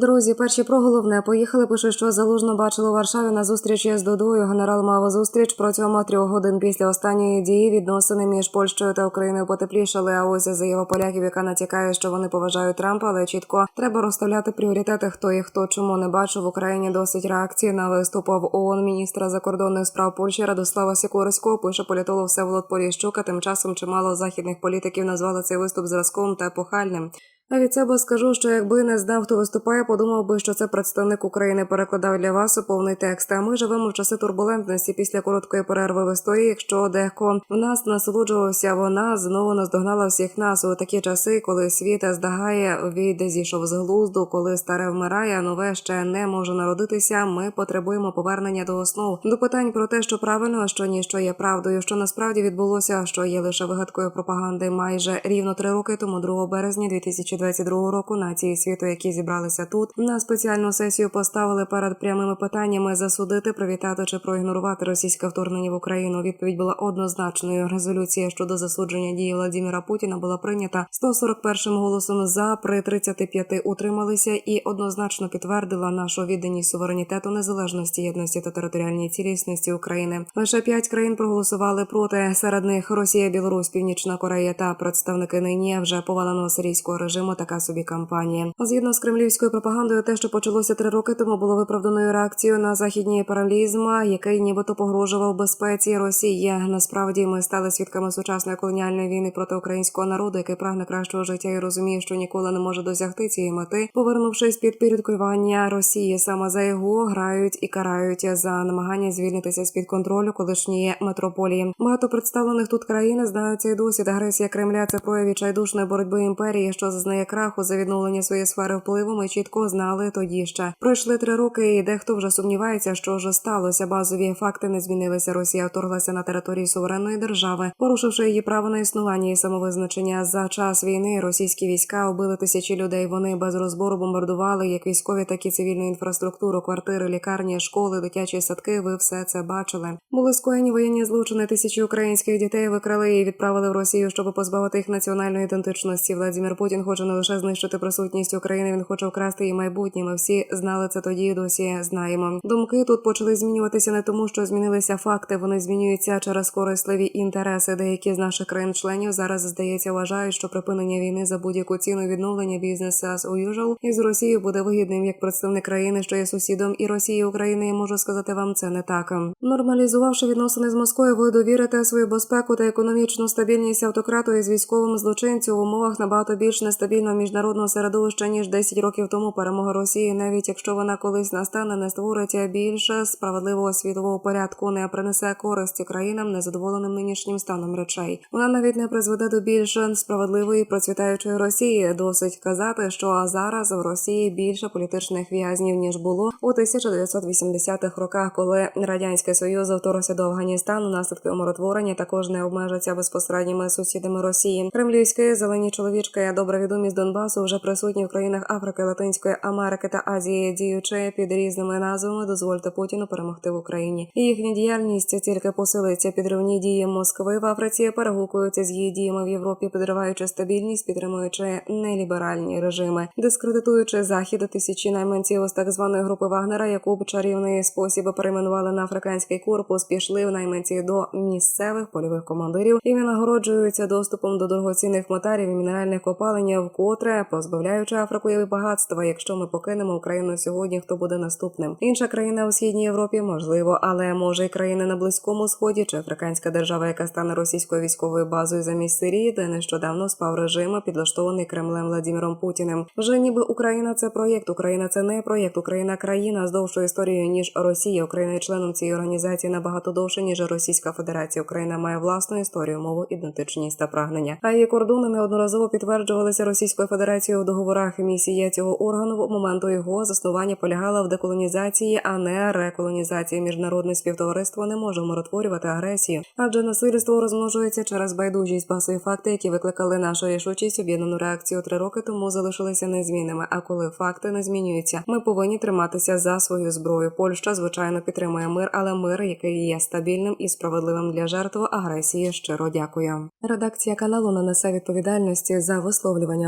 Друзі, перші про головне поїхали. Пише, що залужно бачили у Варшаві на зустрічі з Додою. Генерал мав зустріч протягом трьох годин після останньої дії. Відносини між Польщею та Україною потеплішали. А ось заява поляків, яка натякає, що вони поважають Трампа, але чітко треба розставляти пріоритети. Хто і хто чому не бачив в Україні досить реакції на виступ в ООН міністра закордонних справ Польщі Радослава Сікорського. Пише політолог Всеволод Поліщук. А Тим часом чимало західних політиків назвали цей виступ зразком та епохальним. А від себе скажу, що якби не знав, хто виступає, подумав би, що це представник України перекладав для вас повний текст. А ми живемо в часи турбулентності після короткої перерви в історії. Якщо дехто в нас насолоджувався, вона знову наздогнала всіх нас у такі часи, коли світ здагає, війде зійшов з глузду, коли старе вмирає, нове ще не може народитися. Ми потребуємо повернення до основ до питань про те, що правильно, що ні, що є правдою, що насправді відбулося, що є лише вигадкою пропаганди. Майже рівно три роки тому, 2 березня 2000 2022 року нації світу, які зібралися тут, на спеціальну сесію поставили перед прямими питаннями засудити, привітати чи проігнорувати російське вторгнення в Україну. Відповідь була однозначною. Резолюція щодо засудження дії Владимира Путіна була прийнята 141 голосом за при 35 утрималися і однозначно підтвердила нашу відданість суверенітету, незалежності, єдності та територіальній цілісності України. Лише п'ять країн проголосували проти. Серед них Росія, Білорусь, Північна Корея та представники нині вже поваленого сирійського режиму така собі кампанія. Згідно з кремлівською пропагандою, те, що почалося три роки тому, було виправданою реакцією на західній паралізм, який нібито погрожував безпеці Росії. Насправді ми стали свідками сучасної колоніальної війни проти українського народу, який прагне кращого життя і розуміє, що ніколи не може досягти цієї мети, повернувшись під підкорювання Росії. Саме за його грають і карають за намагання звільнитися з під контролю колишньої метрополії. Багато представлених тут країн знають цей досвід. Агресія Кремля це прояв відчайдушної боротьби імперії, що зазнає краху за відновлення своєї сфери впливу. Ми чітко знали тоді ще. Пройшли три роки, і дехто вже сумнівається, що вже сталося. Базові факти не змінилися. Росія вторглася на територію суверенної держави, порушивши її право на існування і самовизначення. За час війни російські війська убили тисячі людей. Вони без розбору бомбардували як військові, так і цивільну інфраструктуру, квартири, лікарні, школи, дитячі садки. Ви все це бачили. Були скоєні воєнні злочини. Тисячі українських дітей викрали і відправили в Росію, щоб позбавити їх національної ідентичності. Владимир Путін хоче не лише знищити присутність України. Він хоче вкрасти її майбутнє. Ми всі знали це тоді. і Досі знаємо. Думки тут почали змінюватися не тому, що змінилися факти. Вони змінюються через корисливі інтереси. Деякі з наших країн-членів зараз здається вважають, що припинення війни за будь-яку ціну відновлення бізнесу as usual із Росією буде вигідним як представник країни, що є сусідом і Росії України. Я можу сказати вам це не так. Нормалізувавши відносини з Москвою, ви довірите свою безпеку та економічну стабільність автократу із військовим злочинцю в умовах набагато більш нестабільного міжнародного середовища ніж 10 років тому. Перемога Росії, навіть якщо вона колись настане, не створить більше справедливого світового порядку, не принесе користі країнам, незадоволеним нинішнім станом речей. Вона навіть не призведе до більш справедливої процвітаючої Росії. Досить казати, що зараз в Росії більше політичних в'язнів ніж було у 1980-х роках, коли радянський союз вторгся до Афганістану. Наслідки умиротворення також не обмежаться безпосередніми сусідами Росії. Кремлівські зелені чоловічки добре відомі з Донбасу вже присутні в країнах Африки, Латинської Америки та Азії, діючи під різними назвами, дозвольте Путіну перемогти в Україні. Їхня діяльність тільки посилиться підривні дії Москви в Африці, перегукуються з її діями в Європі, підриваючи стабільність, підтримуючи неліберальні режими, дискредитуючи захід тисячі найманців з так званої групи Вагнера, яку в чарівний спосіб перейменували на африканський корпус, пішли в найманці до місцевих польових командирів і винагороджуються доступом до дорогоцінних металів і мінеральних копалень, вкотре позбавляючи Африку її багатства. Якщо ми покинемо Україну сьогодні, хто буде наступним? Інша країна у східній Європі можливо, але може й країни на близькому сході чи африканська держава, яка стане російською військовою базою замість Сирії, де нещодавно спав режим, підлаштований Кремлем Владимиром Путіним. Вже ніби Україна це проєкт. Україна це не проєкт. Україна країна з довшою історією ніж Росія. Україна є членом цієї організації набагато довше ніж Російська Федерація. Україна має власну історію, мову, ідентичність та прагнення. А її кордони неодноразово підтверджувалися Російською Федерацією у договорах. Місія цього органу в моменту його заснування полягала в деколонізації, а не реколонізації. Міжнародне співтовариство не може умиротворювати агресію, адже насильство розмножується через байдужість. Басові факти, які викликали нашу рішучість, об'єднану реакцію три роки тому залишилися незмінними. А коли факти не змінюються, ми повинні триматися за свою зброю. Польща звичайно підтримує мир, але мир, який є стабільним і справедливим для жертв агресії. Щиро дякую. Редакція каналу не несе відповідальності за висловлювання